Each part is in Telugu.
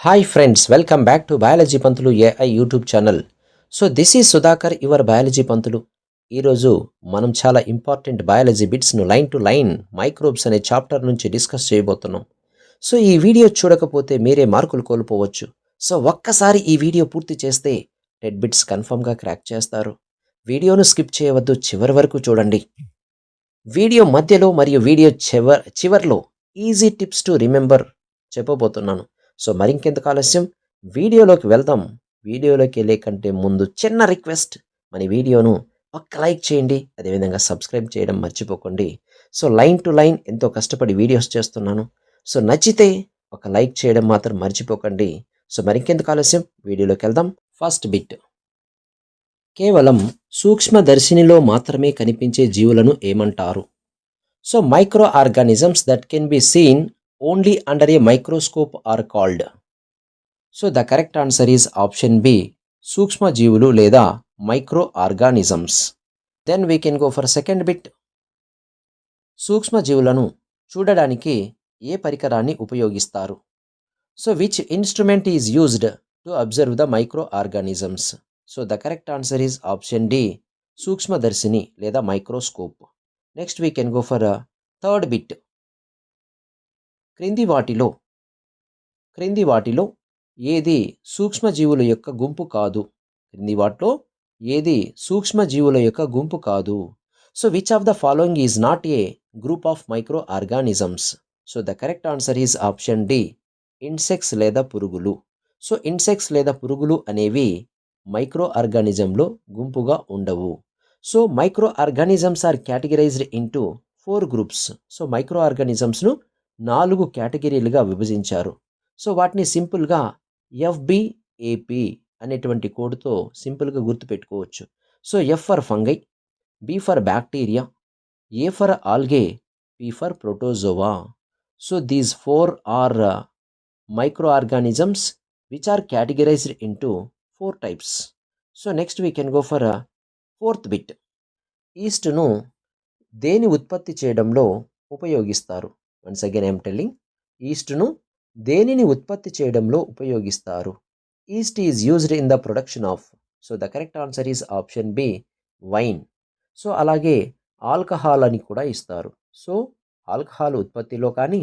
Hi friends welcome back to biology Pantulu AI YouTube channel so this is Sudhakar your biology Pantulu ఈరోజు మనం చాలా ఇంపార్టెంట్ బయాలజీ బిట్స్ను లైన్ టు లైన్ మైక్రోబ్స్ అనే చాప్టర్ నుంచి డిస్కస్ చేయబోతున్నాం. సో ఈ వీడియో చూడకపోతే మీరే మార్కులు కోల్పోవచ్చు. సో ఒక్కసారి ఈ వీడియో పూర్తి చేస్తే టెడ్ బిట్స్ కన్ఫర్మ్గా క్రాక్ చేస్తారు. వీడియోను స్కిప్ చేయవద్దు చివరి వరకు చూడండి. వీడియో మధ్యలో మరియు వీడియో చివర్ చివర్లో ఈజీ టిప్స్ టు రిమెంబర్ చెప్పబోతున్నాను. సో మరింకెందుకు ఆలస్యం? వీడియోలోకి వెళ్దాం. వీడియోలోకి వెళ్ళే కంటే ముందు చిన్న రిక్వెస్ట్. మన వీడియోను ఒక్క లైక్ చేయండి. అదేవిధంగా సబ్స్క్రైబ్ చేయడం మర్చిపోకండి. సో లైన్ టు లైన్ ఎంతో కష్టపడి వీడియోస్ చేస్తున్నాను. సో నచ్చితే ఒక లైక్ చేయడం మాత్రం మర్చిపోకండి. సో మరింకెందుకు ఆలస్యం? వీడియోలోకి వెళ్దాం. First bit. కేవలం సూక్ష్మదర్శినిలో మాత్రమే కనిపించే జీవులను ఏమంటారు? So micro organisms that can be seen only under a microscope are called so the correct answer is option B సూక్ష్మజీవులు లేదా micro organisms then we can go for second bit సూక్ష్మజీవులను చూడడానికి ఏ పరికరాన్ని ఉపయోగిస్తారు? So which instrument is used to observe the micro organisms so the correct answer is option D సూక్ష్మదర్శిని లేదా microscope next we can go for third bit క్రింది వాటిలో క్రింది వాటిలో ఏది సూక్ష్మజీవుల యొక్క గుంపు కాదు? క్రింది వాటిలో ఏది సూక్ష్మజీవుల యొక్క గుంపు కాదు? So which of the following is not a group of micro organisms so the correct answer is option D insects లేదా పురుగులు. సో ఇన్సెక్ట్స్ లేదా పురుగులు అనేవి మైక్రో ఆర్గానిజంలో గుంపుగా ఉండవు. So micro organisms are categorised into four groups so micro ఆర్గానిజమ్స్ను నాలుగు కేటగిరీలుగా విభజించారు. సో వాటిని సింపుల్గా ఎఫ్బిఏపి అనేటువంటి కోడ్తో సింపుల్గా గుర్తుపెట్టుకోవచ్చు. So F for fungi B for bacteria A for algae P for protozoa. So these four are micro organisms which are categorised into four types. So next we can go for fourth bit. ఈస్ట్ను దేని ఉత్పత్తి చేయడంలో ఉపయోగిస్తారు? వన్స్ అగైన్ ఐమ్ టెల్లింగ్ ఈస్ట్ను దేనిని ఉత్పత్తి చేయడంలో ఉపయోగిస్తారు? Yeast is used in the production of so the correct answer is option B wine so అలాగే ఆల్కహాల్ అని కూడా ఇస్తారు. సో ఆల్కహాల్ ఉత్పత్తిలో కానీ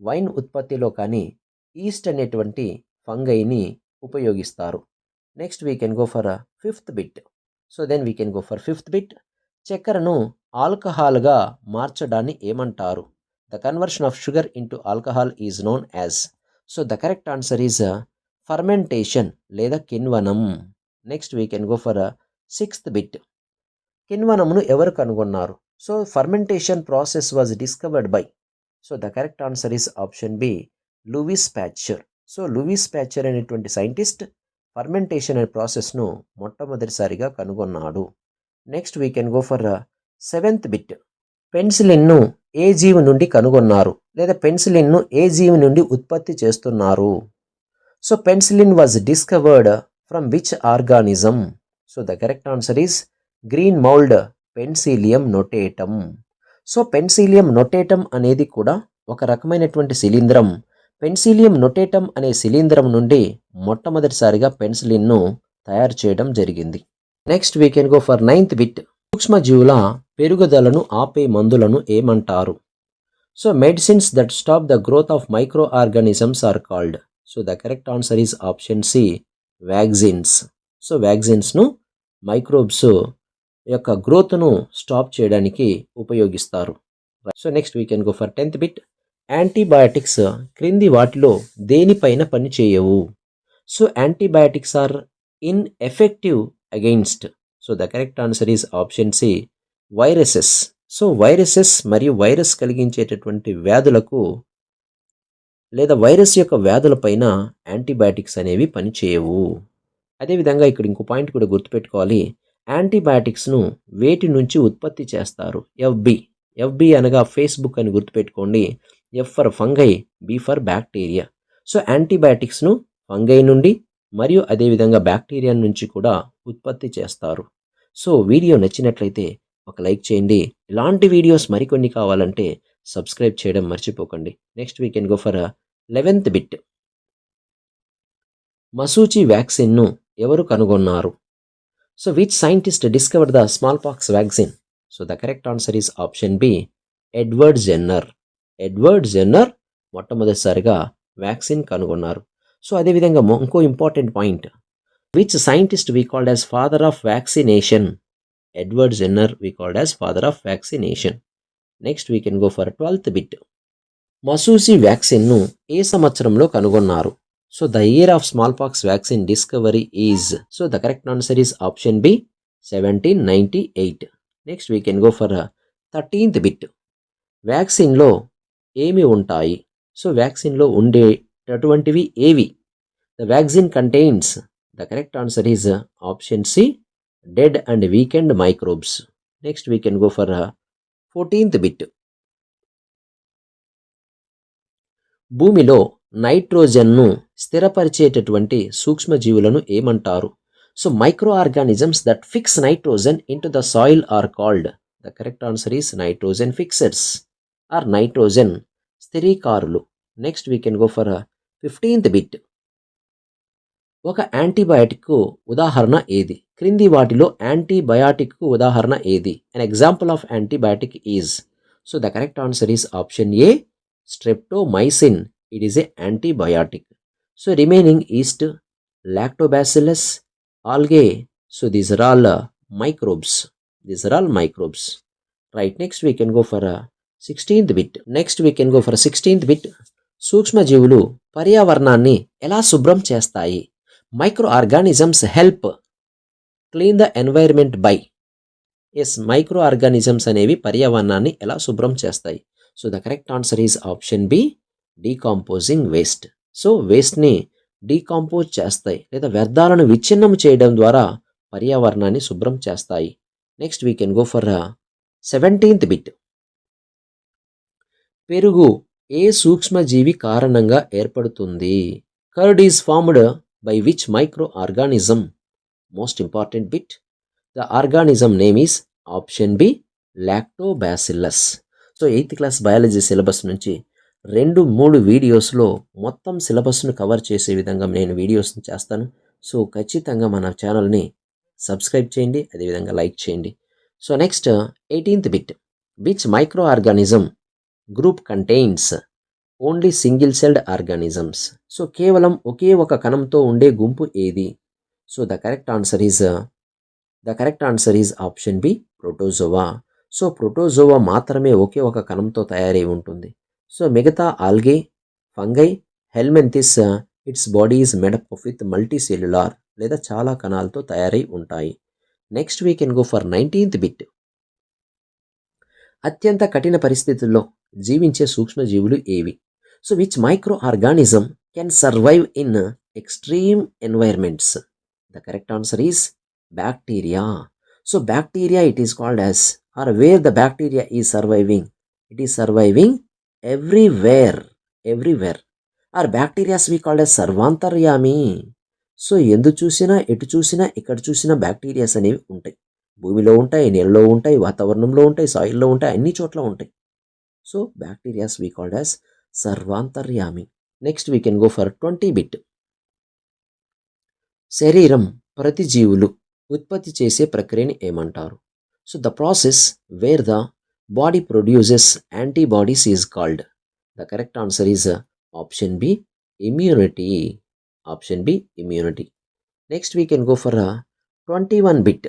వైన్ ఉత్పత్తిలో కానీ ఈస్ట్ అనేటువంటి ఫంగైని ఉపయోగిస్తారు. Next we can go for fifth bit so then we can go for fifth bit చక్కెరను ఆల్కహాల్గా మార్చడాన్ని ఏమంటారు? The conversion of sugar into alcohol is known as so the correct answer is fermentation లేదా కిన్వనం next we can go for sixth bit కిన్వనమును ఎవరు కనుగొన్నారు? So fermentation process was discovered by so the correct answer is option B Louis Pasteur so Louis Pasteur అనేటువంటి సైంటిస్ట్ ఫర్మెంటేషన్ అనే ప్రాసెస్ను మొట్టమొదటిసారిగా కనుగొన్నాడు. Next we can go for seventh bit పెన్సిలిన్ను ఏ జీవి నుండి కనుగొన్నారు? లేదా పెన్సిలిన్ను ఏ జీవి నుండి ఉత్పత్తి చేస్తున్నారు? So penicillin was discovered from which organism so the correct answer is green mould penicillium notatum. So penicillium notatum అనేది కూడా ఒక రకమైనటువంటి శిలీంద్రం. పెన్సిలియం నొటేటం అనే శిలీంద్రం నుండి మొట్టమొదటిసారిగా పెన్సిలిన్ను తయారు చేయడం జరిగింది. Next we can go for ninth bit సూక్ష్మజీవుల పెరుగుదలను ఆపే మందులను ఏమంటారు? So medicines that stop the growth of micro organisms are called so the correct answer is option C vaccines so వ్యాక్సిన్స్ను microbes యొక్క గ్రోత్ను స్టాప్ చేయడానికి ఉపయోగిస్తారు. So next we can go for tenth bit antibiotics క్రింది వాటిలో దేనిపైన పనిచేయవు? So antibiotics are ineffective against so the correct answer is option C viruses. So viruses మరియు వైరస్ కలిగించేటటువంటి వ్యాధులకు లేదా వైరస్ యొక్క వ్యాధులపైన యాంటీబయాటిక్స్ అనేవి పనిచేయవు. అదేవిధంగా ఇక్కడ ఇంకో పాయింట్ కూడా గుర్తుపెట్టుకోవాలి. యాంటీబయాటిక్స్ను వేటి నుంచి ఉత్పత్తి చేస్తారు. ఎఫ్బి ఎఫ్బి అనగా ఫేస్బుక్ అని గుర్తుపెట్టుకోండి. F for fungi B for bacteria. So యాంటీబయాటిక్స్ను fungi నుండి మరియు అదేవిధంగా బ్యాక్టీరియా నుంచి కూడా ఉత్పత్తి చేస్తారు. సో వీడియో నచ్చినట్లయితే ఒక లైక్ చేయండి. ఇలాంటి వీడియోస్ మరికొన్ని కావాలంటే సబ్స్క్రైబ్ చేయడం మర్చిపోకండి. Next week can go for eleventh bit మసూచి వ్యాక్సిన్ను ఎవరు కనుగొన్నారు? So which scientist discover the smallpox vaccine so the correct answer is option B Edward Jenner Edward Jenner మొట్టమొదటిసారిగా వ్యాక్సిన్ కనుగొన్నారు. సో అదేవిధంగా ఇంకో important point which scientist we called as father of vaccination Edward Jenner we called as father of vaccination next we can go for twelfth bit మసూసి వ్యాక్సిన్ను ఏ సంవత్సరంలో కనుగొన్నారు? So the year of smallpox vaccine discovery is so the correct answer is option B seventeen ninety eight next we can go for thirteenth bit వ్యాక్సిన్లో ఏమి ఉంటాయి? సో వ్యాక్సిన్లో ఉండేటటువంటివి ఏవి? The vaccine contains the correct answer is option C dead and weakened microbes next we can go for fourteenth bit భూమిలో నైట్రోజన్ను స్థిరపరిచేటటువంటి సూక్ష్మజీవులను ఏమంటారు? So micro organisms that fix nitrogen into the soil are called the correct answer is nitrogen fixers or nitrogen స్థిరీకారులు next we can go for fifteenth bit ఒక యాంటీబయాటిక్ ఉదాహరణ ఏది? క్రింది వాటిలో యాంటీబయాటిక్కు ఉదాహరణ ఏది? An example of antibiotic is so the correct answer is option A streptomycin it is a antibiotic so remaining yeast lactobacillus algae so these are all microbes these are all microbes right next we can go for sixteenth bit next we can go for sixteenth bit సూక్ష్మజీవులు పర్యావరణాన్ని ఎలా శుభ్రం చేస్తాయి? Micro organisms help clean the environment by as micro organisms అనేవి పర్యావరణాన్ని ఎలా శుభ్రం చేస్తాయి? So the correct answer is option B decomposing waste so వేస్ట్ని decompose చేస్తాయి లేదా వ్యర్థాలను విచ్ఛిన్నం చేయడం ద్వారా పర్యావరణాన్ని శుభ్రం చేస్తాయి. Next we can go for seventeenth bit పెరుగు ఏ సూక్ష్మజీవి కారణంగా ఏర్పడుతుంది? Curd is formed by which micro organism most important bit the organism name is option B lactobacillus so eighth class biology syllabus నుంచి రెండు మూడు వీడియోస్లో మొత్తం సిలబస్ను కవర్ చేసే విధంగా నేను వీడియోస్ని చేస్తాను. సో ఖచ్చితంగా మన ఛానల్ని సబ్స్క్రైబ్ చేయండి అదేవిధంగా లైక్ చేయండి. So next eighteenth bit which micro organism group contains only single celled organisms. So కేవలం ఒకే ఒక కణంతో ఉండే గుంపు ఏది? So the correct answer is uh, the correct answer is option B protozoa. So protozoa మాత్రమే ఒకే ఒక కణంతో తయారై ఉంటుంది. సో మిగతా algae fungi helminths uh, its body is made up with multicellular లేదా చాలా కణాలతో తయారై ఉంటాయి. Next we can go for nineteenth bit. అత్యంత కఠిన పరిస్థితుల్లో జీవించే సూక్ష్మజీవులు ఏవి? So which microorganism can survive in extreme environments the correct answer is bacteria so bacteria it is called as are where the bacteria is surviving it is surviving everywhere everywhere are bacterias we called as సర్వాంతర్యామి సో ఎందు చూసినా ఎటు చూసినా ఎక్కడ చూసినా బ్యాక్టీరియాస్ అనేవి ఉంటాయి. భూమిలో ఉంటాయి నీళ్ళలో ఉంటాయి వాతావరణంలో ఉంటాయి సాయిల్లో ఉంటాయి అన్ని చోట్ల ఉంటాయి. So bacterias we called as సర్వాంతర్యామి. Next we can go for twenty bit శరీరం ప్రతి జీవులు ఉత్పత్తి చేసే ప్రక్రియని ఏమంటారు? So the process where the body produces antibodies is called the correct answer is option B immunity option B immunity next we can go for twenty one bit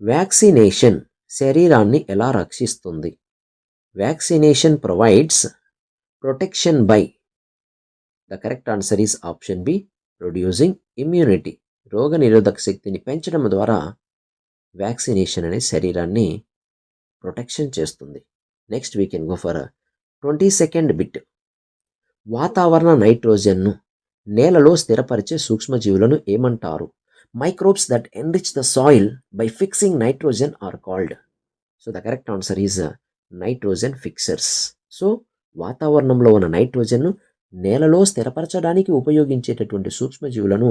vaccination శరీరాన్ని ఎలా రక్షిస్తుంది? Vaccination provides protection by the correct answer is option B producing immunity రోగ నిరోధక శక్తిని పెంచడం ద్వారా వ్యాక్సినేషన్ అనే శరీరాన్ని ప్రొటెక్షన్ చేస్తుంది. Next we can go for twenty second bit వాతావరణ నైట్రోజన్ను నేలలో స్థిరపరిచే సూక్ష్మజీవులను ఏమంటారు? Microbes that enrich the soil by fixing nitrogen are called so the correct answer is nitrogen fixers so వాతావరణంలో ఉన్న నైట్రోజన్ను నేలలో స్థిరపరచడానికి ఉపయోగించేటటువంటి సూక్ష్మజీవులను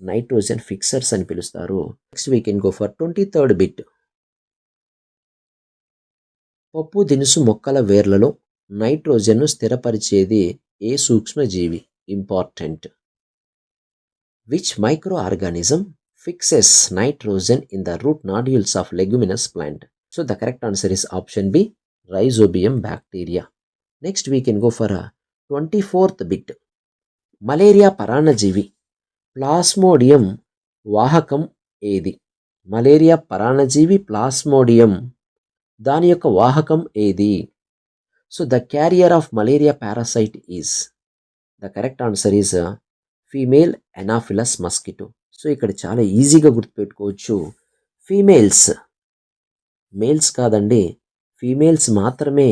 నైట్రోజన్ ఫిక్సర్స్ అని పిలుస్తారు. Next we can go for twenty third bit పప్పు దినుసు మొక్కల వేర్లలో నైట్రోజన్ను స్థిరపరిచేది ఏ సూక్ష్మజీవి? Important which microorganism fixes nitrogen in the root nodules of leguminous plant so the correct answer is option B rhizobium bacteria next we can go for twenty fourth bit malaria పరాణజీవి plasmodium వాహకం ఏది మలేరియా పరాణజీవి ప్లాస్మోడియం దాని యొక్క వాహకం ఏది so the carrier of malaria parasite is the correct answer is female anopheles mosquito so ఇక్కడ చాలా ఈజీగా గుర్తుపెట్టుకోవచ్చు ఫీమేల్స్ మేల్స్ కాదండి ఫీమేల్స్ మాత్రమే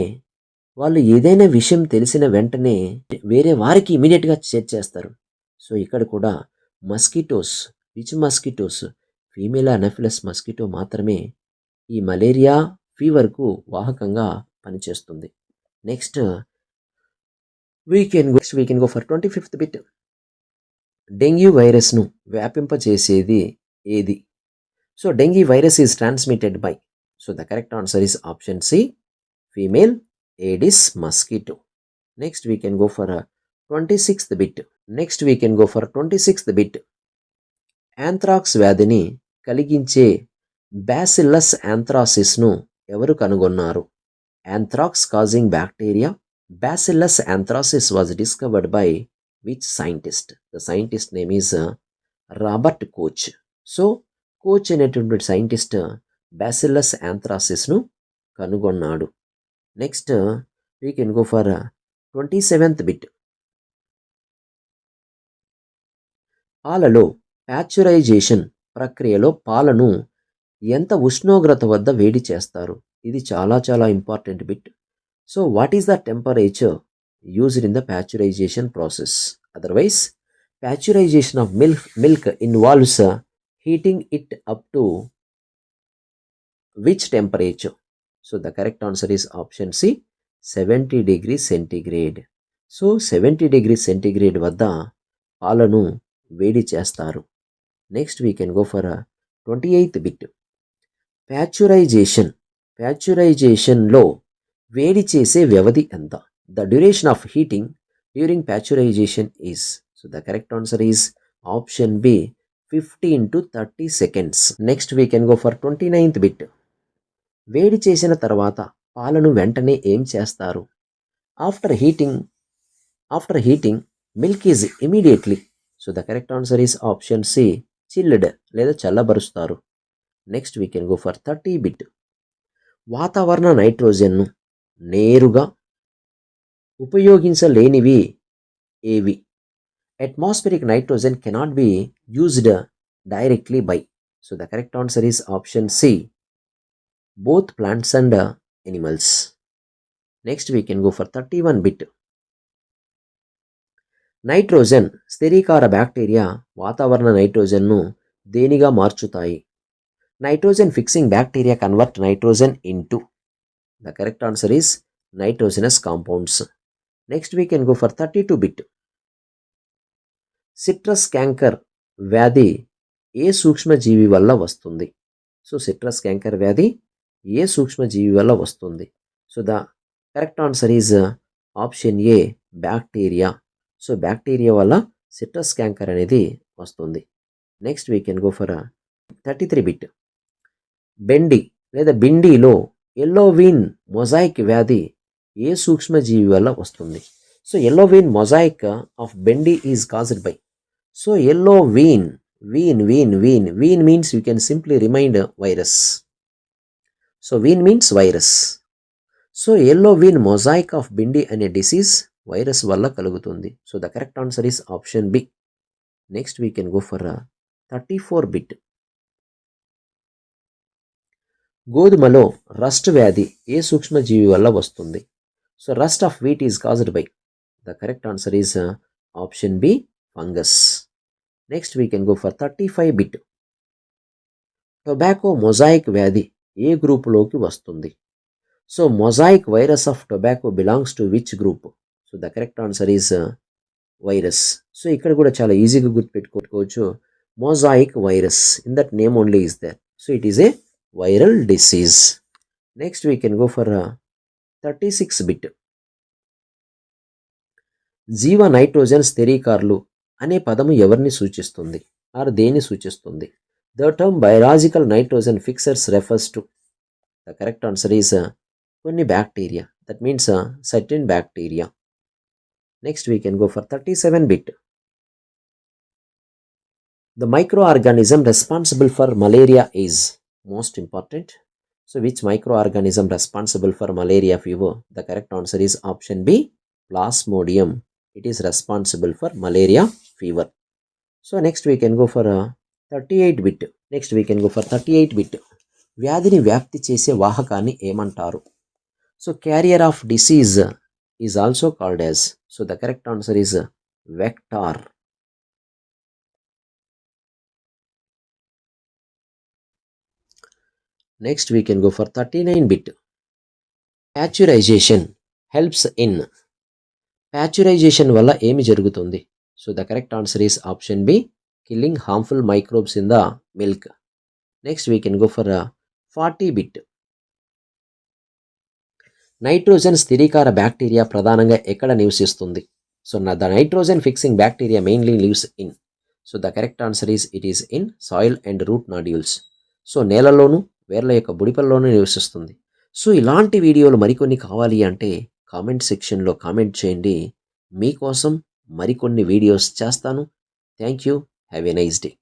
వాళ్ళు ఏదైనా విషయం తెలిసిన వెంటనే వేరే వారికి ఇమీడియట్గా చేర్చేస్తారు సో ఇక్కడ కూడా mosquitoes rich mosquitoes female anopheles mosquito మాత్రమే ఈ మలేరియా ఫీవర్కు వాహకంగా పనిచేస్తుంది. Next we can next we can go for twenty fifth bit dengue వైరస్ను వ్యాపింపచేసేది ఏది? So dengue virus is transmitted by so the correct answer is option C female aedes mosquito next we can go for twenty sixth bit next we can go for twenty sixth bit anthrax వ్యాధిని కలిగించే బ్యాసిల్లస్ యాంథ్రాసిస్ను ఎవరు కనుగొన్నారు? Anthrax causing bacteria bacillus anthracis was discovered by which scientist the scientist name is Robert Koch so Koch అనేటువంటి సైంటిస్ట్ బ్యాసిల్లస్ యాంథ్రాసిస్ను కనుగొన్నాడు. Next we can go for twenty seventh bit పాలలో ప్యాచురైజేషన్ ప్రక్రియలో పాలను ఎంత ఉష్ణోగ్రత వద్ద వేడి చేస్తారు? ఇది చాలా చాలా important bit so what is the temperature used in the pasteurization process otherwise pasteurization of milk milk involves heating it up to which temperature so the correct answer is option C seventy degree centigrade so seventy degree centigrade వద్ద పాలను వేడి చేస్తారు. Next we can go for twenty eighth bit pasteurization ప్యాచురైజేషన్లో వేడి చేసే వ్యవధి ఎంత? The duration of heating during pasteurization is so the correct answer is option B fifteen to thirty seconds next we can go for twenty ninth bit వేడి చేసిన తర్వాత పాలను వెంటనే ఏం చేస్తారు? After heating after heating milk is immediately so the correct answer is option C chilled లేదా చల్లబరుస్తారు. Next we can go for thirty bit వాతావరణ నైట్రోజన్ను నేరుగా ఉపయోగించలేనివి ఏవి? Atmospheric nitrogen cannot be used directly by so the correct answer is option C both plants and uh, animals. Next, we can go for 31 bit. Nitrogen స్థిరీకార bacteria వాతావరణ నైట్రోజన్ను దేనిగా మార్చుతాయి? Nitrogen fixing bacteria convert nitrogen into the correct answer is nitrogenous compounds next we can go for thirty two bit citrus canker వ్యాధి ఏ సూక్ష్మజీవి వల్ల వస్తుంది? సో సిట్రస్ క్యాంకర్ వ్యాధి ఏ సూక్ష్మజీవి వల్ల వస్తుంది? So the correct answer is option A bacteria so bacteria వల్ల సిట్రస్ క్యాంకర్ అనేది వస్తుంది. Next we can go for thirty three bit బెండి లేదా బిండిలో ఎల్లోవిన్ మొజాయిక్ వ్యాధి ఏ సూక్ష్మజీవి వల్ల వస్తుంది? So yellow vein mosaic of bendi is caused by so yellow vein vein vein vein vein means you can simply remind virus so vein means virus so yellow vein mosaic of bhindi అనే డిసీజ్ వైరస్ వల్ల కలుగుతుంది. So the correct answer is option B next we can go for thirty four bit గోధుమలో రస్ట్ వ్యాధి ఏ సూక్ష్మజీవి వల్ల వస్తుంది? So rust of wheat is caused by the correct answer is option B fungus next we can go for thirty five bit tobacco mosaic వ్యాధి ఏ గ్రూపులోకి వస్తుంది? So mosaic virus of tobacco belongs to which group? So the correct answer is uh, virus. So ఇక్కడ కూడా చాలా ఈజీగా గుర్తుపెట్టుకోవచ్చు. Mosaic virus. In that name only is there. So it is a viral disease. Next we can go for uh, thirty six bit. జీవ నైట్రోజన్ స్థిరీకారులు అనే పదము ఎవరిని సూచిస్తుంది? ఆర్ దేన్ని సూచిస్తుంది? The term biological nitrogen fixers refers to the correct answer is uh, bacteria. That means uh, certain bacteria. Next we can go for 37 bit. The microorganism responsible for malaria is most important. So which microorganism responsible for malaria fever? The correct answer is option B, Plasmodium. It is responsible for malaria fever. So next we can go for a thirty eight bit. Next we can go for thirty eight bit. వ్యాధిని వ్యాప్తి చేసే వాహకాన్ని ఏమంటారు? So carrier of disease is also called as so the correct answer is vector next we can go for thirty nine bit pasteurization helps in pasteurisation వల్ల ఏమి జరుగుతుంది? So the correct answer is option B killing harmful microbes in the milk. Next we can go for forty bit. Nitrogen స్థిరీకార bacteria ప్రధానంగా ఎక్కడ నివసిస్తుంది? So the nitrogen fixing bacteria mainly lives in. So the correct answer is it is in soil and root nodules. So నేలలోను వేర్ల యొక్క బుడిపల్లోనూ నివసిస్తుంది. సో ఇలాంటి వీడియోలు మరికొన్ని కావాలి అంటే కామెంట్ సెక్షన్లో కామెంట్ చేయండి. మీకోసం మరికొన్ని వీడియోస్ చేస్తాను. Thank you. Have a nice day.